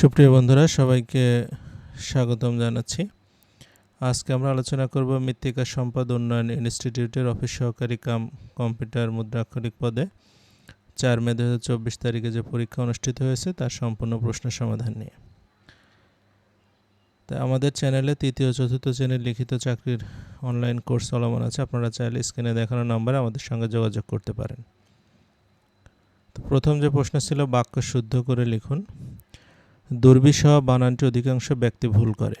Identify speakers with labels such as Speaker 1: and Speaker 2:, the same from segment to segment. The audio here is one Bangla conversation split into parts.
Speaker 1: সুপ্রিয় বন্ধুরা, সবাইকে স্বাগতম জানাচ্ছি। আজকে আমরা আলোচনা করব মৃত্তিকা সম্পদ উন্নয়ন ইনস্টিটিউটের অফিস সহকারী কাম কম্পিউটার মুদ্রাক্ষরিক পদে। চার মে দু চব্বিশ তারিখে যে পরীক্ষা অনুষ্ঠিত হয়েছে, তার সম্পূর্ণ প্রশ্ন সমাধান নিয়ে। তা আমাদের চ্যানেলে তৃতীয় চতুর্থ শ্রেণির লিখিত চাকরির অনলাইন কোর্স চলমান আছে, আপনারা চাইলে স্ক্রিনে দেখানো নম্বরে আমাদের সঙ্গে যোগাযোগ করতে পারেন। তো প্রথম যে প্রশ্ন ছিল, বাক্য শুদ্ধ করে লিখুন। দুর্বিষহ বানানটি অধিকাংশ ব্যক্তি ভুল করে।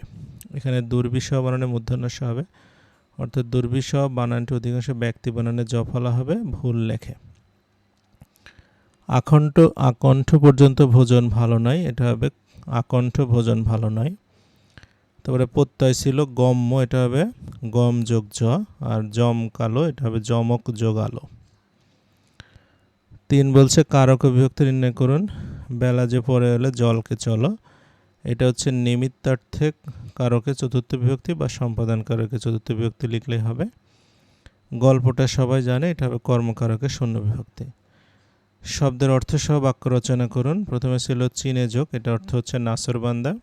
Speaker 1: এখানে দুর্বিষহ বানানে মূর্ধন্য হবে, অর্থাৎ দুর্বিষহ বানানটি অধিকাংশ ব্যক্তি বানানে জফলা হবে, ভুল লেখে। আকণ্ঠ আকণ্ঠ পর্যন্ত ভোজন ভালো নয়, এটা হবে আকণ্ঠ ভোজন ভালো নয়। তারপরে প্রত্যয় ছিল গম্য, এটা হবে গম যোগ জ, আর জম কালো, এটা হবে জমক যোগ আলো। তিন বলছে কারক বিভক্তি নির্ণয় করুন। বেলা যে পরে এলে জলকে চলো। এটা হচ্ছে নিমিত্তার্থে কারকে চতুর্থ বিভক্তি বা সম্পাদন কারকে চতুর্থ বিভক্তি লিখলেই হবে। গল্পটা সবাই জানে, এটা হবে কর্মকারকে শূন্য বিভক্তি। শব্দের অর্থ সহ বাক্য রচনা করুন। প্রথমে ছিল চীনে যোগ, এটা অর্থ হচ্ছে নাসরবান্দা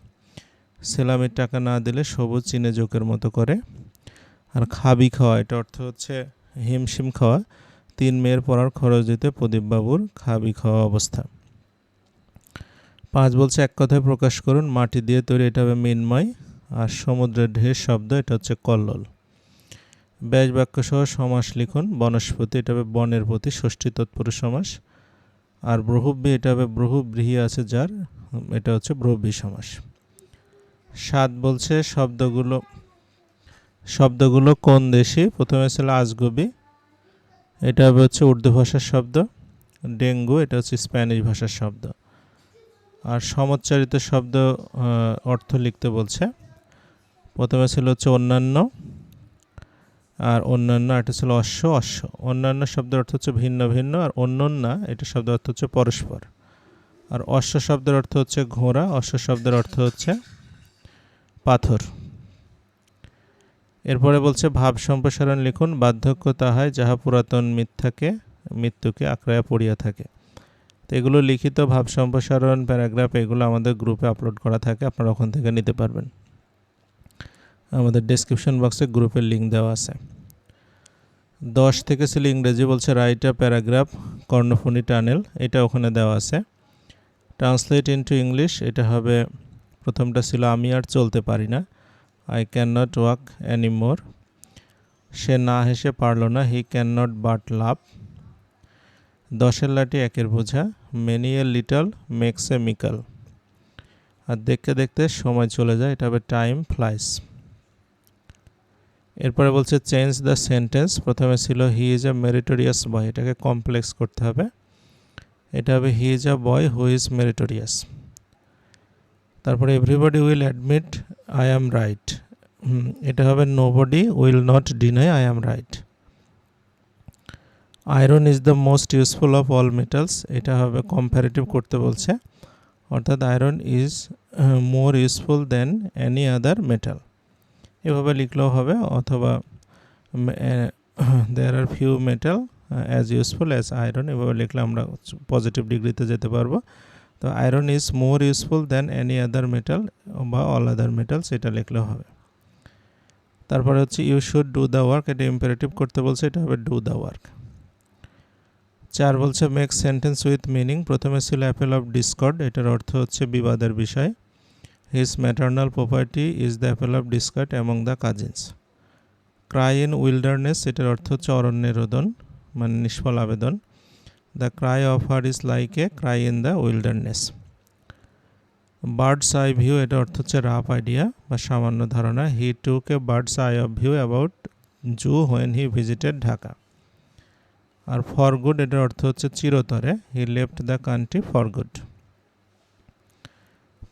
Speaker 1: সেলামের টাকা না দিলে সবুজ চীনে যোগের মতো করে। আর খাবি খাওয়া, এটা অর্থ হচ্ছে হিমশিম খাওয়া। তিন মেয়ের পড়ার খরচ দিতে প্রদীপবাবুর খাবি খাওয়া অবস্থা। পাঁচ বলছে, এক কথায় প্রকাশ করুন, মাটি দিয়ে তৈরি, এটা হবে মিনময়, আর সমুদ্রের ঢের শব্দ, এটা হচ্ছে কল্লোল। ব্যাস বাক্য সহ সমাস লিখুন, বনস্পতি, এটা হবে বনের প্রতি, ষষ্ঠী তৎপুরুষ সমাস। আর ব্রহুব্বী এটা হবে ব্রহুব্রীহি আছে যার, এটা হচ্ছে ব্রহ্বী সমাস। সাত বলছে, শব্দগুলো শব্দগুলো কোন দেশি? প্রথমে ছিল আজগবি, এটা হবে হচ্ছে উর্দু ভাষার শব্দ। ডেঙ্গু, এটা হচ্ছে স্প্যানিশ ভাষার শব্দ। আর সমচ্চারিত শব্দ অর্থ লিখতে বলছে। প্রথমে ছিল হচ্ছে অন্যান্য, আর অন্যান্য এটা ছিল অশ্ব অশ্ব। অন্যান্য শব্দের অর্থ হচ্ছে ভিন্ন ভিন্ন, আর অন্যান্য, এটা শব্দের অর্থ হচ্ছে পরস্পর। আর অশ্ব শব্দের অর্থ হচ্ছে ঘোড়া, অশ্ব শব্দের অর্থ হচ্ছে পাথর। এরপরে বলছে, ভাব সম্প্রসারণ লিখুন, বার্ধক্য তাহায় যাহা পুরাতন মিথ্যাকে, মৃত্যুকে আঁকড়াইয়া পড়িয়া থাকে। তো এগুলো লিখিত ভাব সম্প্রসারণ প্যারাগ্রাফ, এগুলো আমাদের গ্রুপে আপলোড করা থাকে, আপনারা ওখান থেকে নিতে পারবেন। আমাদের ডেসক্রিপশন বক্সে গ্রুপের লিঙ্ক দেওয়া আছে। দশ থেকে ছিল ইংরেজি বলছে write a paragraph Karnaphuli tunnel. এটা ওখানে দেওয়া আছে। ট্রান্সলেট ইনটু ইংলিশ এটা হবে, প্রথমটা ছিল, আমি আর চলতে পারি না। I can not walk anymore সে না হেসে পারল না he can not but laugh দশের লাঠি একের বোঝা many a little makes a mickle আর দেখতে দেখতে সময় চলে যায়, এটা হবে টাইম ফ্লাইস এরপরে বলছে চেঞ্জ দ্য সেন্টেন্স প্রথমে ছিল হি ইজ এ মেরিটোরিয়াস বয় এটাকে কমপ্লেক্স করতে হবে। এটা হবে he is a boy who is meritorious তারপরে everybody will admit I am right এটা হবে nobody will not deny I am right iron is the most useful of all metals এটা হবে কম্পারেটিভ করতে বলছে। অর্থাৎ iron is more useful than any other metal এভাবে লিখলেও হবে, অথবা there are few metals as useful as iron এভাবে লিখলে আমরা পজিটিভ ডিগ্রিতে যেতে পারব। তো iron is more useful than any other metal বা অল আদার মেটালস এটা লিখলেও হবে। তারপরে হচ্ছে you should do the work এটা ইম্পারেটিভ করতে বলছে, এটা হবে ডু দ্য ওয়ার্ক চার বলছে মেক সেন্টেন্স উইথ মিনিং প্রথমে ছিল অ্যাপেল অফ ডিসকর্ড এটার অর্থ হচ্ছে বিবাদের বিষয়। His maternal property is the apple of discord among the cousins cry in wilderness এটার অর্থ হচ্ছে অরণ্যের রোদন মানে নিষ্ফল আবেদন। The cry of her is like a cry in the wilderness bird's eye view এটা অর্থ হচ্ছে রাফ আইডিয়া বা সামান্য ধারণা। He took a bird's eye of view about zoo when he visited Dhaka R for good এটার অর্থ হচ্ছে চিরতরে he left the country for good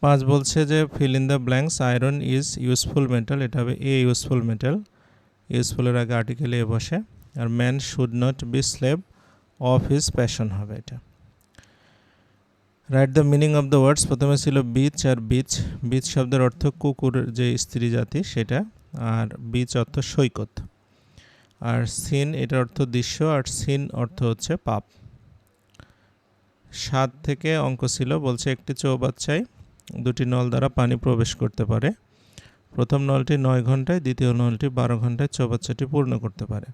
Speaker 1: পাঁচ বলছে যে fill in the blanks iron is useful metal এটা হবে এ ইউজফুল মেটাল ইউজফুলের আগে আর্টিকেলে এ বসে, আর man should not be slave of his passion হবে এটা। Right the meaning of the words প্রথমে ছিল বিচ আর বিচ বিচ শব্দের অর্থ কুকুরের যে স্ত্রী জাতি সেটা, আর বিচ অর্থ সৈকত। আর সিন এটার অর্থ দৃশ্য, আর সিন অর্থ হচ্ছে পাপ। সাত থেকে অঙ্ক ছিল, বলছে একটি চৌবাচ্চায় দুটি নল দ্বারা পানি প্রবেশ করতে পারে। প্রথম নলটি নয় ঘন্টায়, দ্বিতীয় নলটি বারো ঘন্টায় চৌবাচ্চাটি পূর্ণ করতে পারে।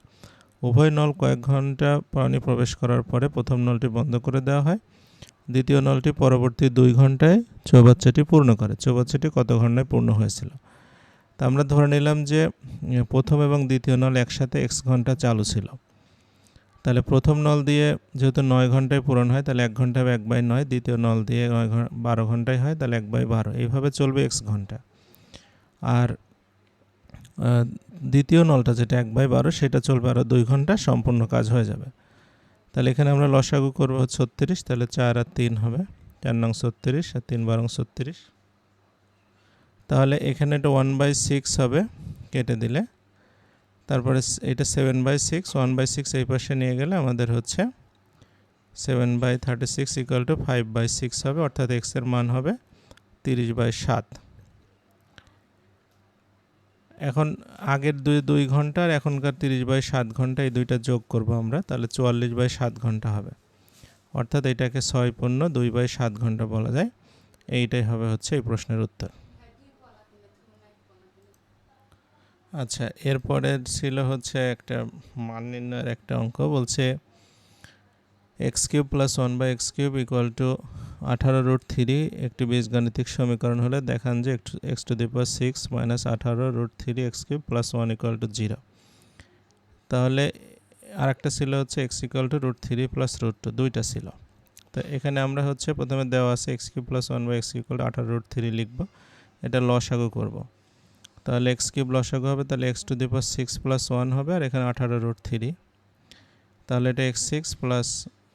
Speaker 1: উভয় নল কয়েক ঘণ্টা পানি প্রবেশ করার পরে প্রথম নলটি বন্ধ করে দেওয়া হয়। দ্বিতীয় নলটি পরবর্তী দুই ঘন্টায় চৌবাচ্চাটি পূর্ণ করে। চৌবাচ্চাটি কত ঘন্টায় পূর্ণ হয়েছিল? তা আমরা ধরে নিলাম যে প্রথম এবং দ্বিতীয় নল একসাথে এক্স ঘণ্টা চালু ছিল। তাহলে প্রথম নল দিয়ে যেহেতু নয় ঘন্টায় পূরণ হয়, তাহলে এক ঘণ্টা এক বাই নয়, দ্বিতীয় নল দিয়ে নয় বারো ঘন্টায় হয়, তাহলে এক বাই বারো। এইভাবে চলবে এক্স ঘণ্টা। আর দ্বিতীয় নলটা যেটা এক বাই বারো, সেটা চলবে আরও দুই ঘণ্টা, সম্পূর্ণ কাজ হয়ে যাবে। তাহলে এখানে আমরা লসাগু করব ছত্রিশ, তাহলে চার আর তিন হবে, চার নং ছত্রিশ আর তিন বারং ছত্রিশ। তাহলে এখানে এটা ওয়ান বাই সিক্স হবে, কেটে দিলে। তারপরে এটা seven by six one by six এই পাশে নিয়ে গেলে আমাদের হচ্ছে seven by thirty six equal to five by six হবে, অর্থাৎ এক্সের মান হবে তিরিশ বাই সাত। এখন আগের দুই দুই ঘণ্টা আর এখনকার তিরিশ বাই সাত ঘণ্টা এই দুইটা যোগ করব আমরা, তাহলে চুয়াল্লিশ বাই সাত ঘণ্টা হবে। অর্থাৎ এটাকে ছয় পূর্ণ দুই বাই সাত ঘণ্টা বলা যায়। এইটাই হবে হচ্ছে এই প্রশ্নের উত্তর। আচ্ছা এরপরে ছিল হচ্ছে একটা মান নির্ণয়ের একটা অঙ্ক বলছে X cube plus one by X cube equal to আঠারো রুট থ্রি একটি বীজগাণিতিক সমীকরণ হলে দেখান যে X to the power six minus আঠারো root three X cube plus one equal to zero তাহলে আরেকটা ছিল হচ্ছে X equal to root three plus root two দুইটা ছিল। তো এখানে আমরা হচ্ছে প্রথমে দেওয়া আছে X cube plus one by X equal আঠারো রুট থ্রি লিখব, এটা লসাগু করব। তাহলে এক্স কিউব লসাগু হবে, তাহলে X to the power six plus one হবে, আর এখানে আঠারো রুট থ্রি তাহলে এটা এক্স সিক্স প্লাস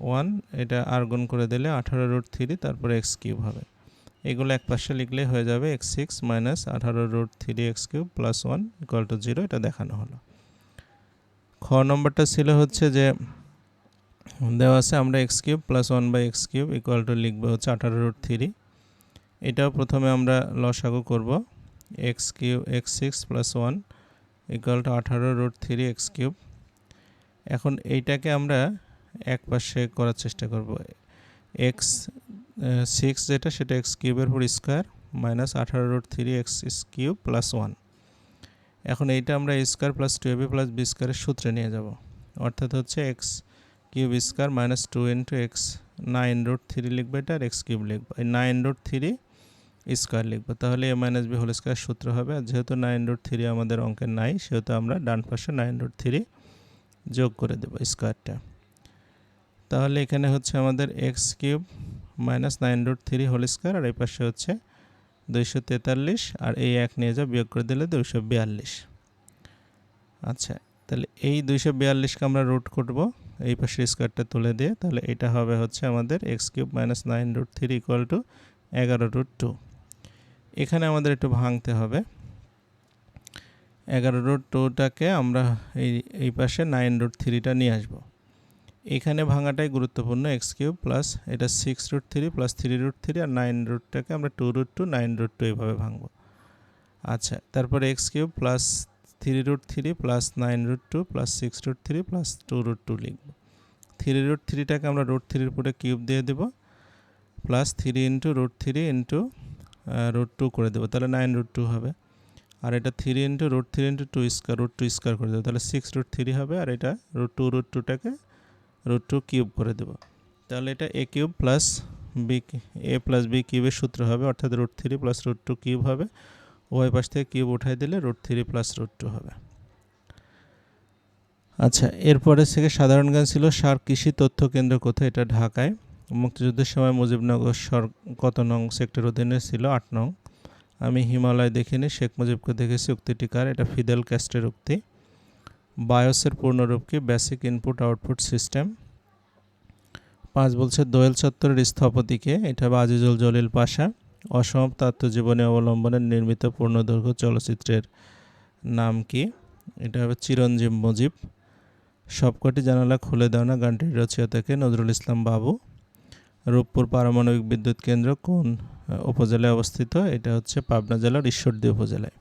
Speaker 1: ওয়ান এটা আর গুণ করে দিলে আঠারো রুট থ্রি তারপরে এক্স কিউব হবে। এগুলো এক পাশে লিখলে হয়ে যাবে এক্স সিক্স মাইনাস আঠারো root three X cube plus one equal to zero এটা দেখানো হলো। খ নম্বরটা ছিল হচ্ছে যে, দেওয়া আছে আমরা X cube plus one by X cube equal to লিখব হচ্ছে আঠারো রুট থ্রি এটাও প্রথমে আমরা লসাগু করব। X cube X six plus one equal to আঠারো রুট থ্রি এক্স কিউব এখন এইটাকে আমরা এক পাশে করার চেষ্টা করব। এক্স সিক্স যেটা সেটা এক্স কিউবের উপর স্কোয়ার মাইনাস আঠারো root three X cube plus one এখন এইটা আমরা square plus two AB plus B স্কোয়ারের সূত্রে নিয়ে যাব। অর্থাৎ হচ্ছে X cube square minus two into X nine root three লিখব এটা আর এক্স কিউব লিখব। এই নাইন রুট থ্রি স্কোয়ার লিখব। তাহলে A minus B whole square সূত্র হবে। আর যেহেতু নাইন রুট থ্রি আমাদের অঙ্কের নাই, সেহেতু আমরা ডান পাশে নাইন রুট থ্রি যোগ করে দেবো স্কোয়ারটা তাহলে এখানে হচ্ছে আমাদের X cube minus nine root three whole square আর এই পাশে হচ্ছে দুইশো তেতাল্লিশ, আর এই এক নিয়ে যা বিয়োগ করে দিলে দুইশো বিয়াল্লিশ। আচ্ছা তাহলে এই দুইশো বিয়াল্লিশকে আমরা রুট করব, এই পাশে স্কোয়ারটা তুলে দিয়ে। তাহলে এটা হবে হচ্ছে আমাদের X cube minus nine root three equal to এগারো রুট টু এখানে আমাদের একটু ভাঙতে হবে। এগারো রুট টুটাকে আমরা এই এই পাশে নাইন রুট থ্রিটা নিয়ে আসব। এখানে ভাঙাটাই গুরুত্বপূর্ণ এক্স কিউব প্লাস এটা six root three plus three root three আর নাইন রুটটাকে আমরা two root two nine root two এইভাবে ভাঙবো। আচ্ছা তারপরে X cube plus three root three plus nine root two plus six root three plus two root two লিখব। থ্রি রুট থ্রিটাকে আমরা রুট থ্রির উপরে কিউব দিয়ে দেব plus three into root three into root two করে দেবো। তাহলে নাইন রুট টু হবে। আর এটা three into root three into two square root two square করে দেবো। তাহলে সিক্স রুট থ্রি হবে আর এটা রুট টু রুট টুটাকে রুট টু কিউব করে দেব। তাহলে এটা a cube plus b a plus b কিউবের সূত্র হবে, অর্থাৎ root three plus root two cube হবে। ওই পাশ থেকে কিউব উঠাই দিলে root three plus root two হবে। আচ্ছা এরপরে থেকে সাধারণ জ্ঞান ছিল সার কৃষি তথ্য কেন্দ্র কোথায়? এটা ঢাকায়। মুক্তিযুদ্ধের সময় মুজিবনগর সর, কত নং সেক্টর অধীনে ছিল? আট নং। আমি হিমালয় দেখিনি, শেখ মুজিবকে দেখেছি উক্তিটি কার এটা ফিদেল ক্যাস্টের উক্তি। বায়োসের পূর্ণরূপ কি? Basic input output system. পাঁচ বলছে, দোয়েল চত্বরের স্থপতিকে এটা আজিজুল জলিল পাশা। অসমাপ্ত আত্মজীবনী অবলম্বনে নির্মিত পূর্ণদৈর্ঘ্য চলচ্চিত্রের নাম কি? এটা হবে চিরঞ্জীব মুজিব। সবকটি জানালা খুলে দেওয়া না গানটির রচয়িতাকে নজরুল ইসলাম বাবু। রূপপুর পারমাণবিক বিদ্যুৎ কেন্দ্র কোন উপজেলায় অবস্থিত? এটা হচ্ছে পাবনা জেলার ঈশ্বরদী উপজেলায়।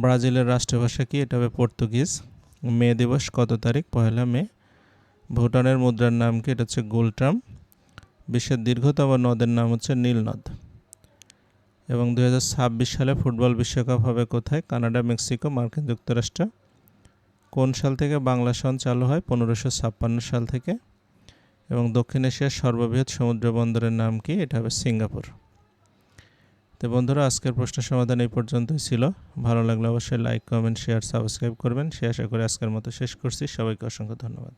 Speaker 1: ব্রাজিলের রাষ্ট্রভাষা কি? এটা হবে পর্তুগিজ। মে দিবস কত তারিখ? পয়লা মে। ভুটানের মুদ্রার নাম কি? এটা হচ্ছে গুলট্রাম বিশ্বের দীর্ঘতম নদের নাম হচ্ছে নীল নদ এবং দু হাজার ছাব্বিশ সালে ফুটবল বিশ্বকাপ হবে কোথায়? কানাডা, মেক্সিকো, মার্কিন যুক্তরাষ্ট্র। কোন সাল থেকে বাংলা সন চালু হয়? পনেরোশো সাল থেকে। এবং দক্ষিণ এশিয়ার সর্ববৃহৎ সমুদ্র বন্দরের নাম কি? এটা হবে সিঙ্গাপুর। তো বন্ধুরা, আজকের প্রশ্ন সমাধান এই পর্যন্তই ছিল। ভালো লাগলে অবশ্যই লাইক কমেন্ট শেয়ার সাবস্ক্রাইব করবেন। সে আশা করে আজকের মতো শেষ করছি। সবাইকে অসংখ্য ধন্যবাদ।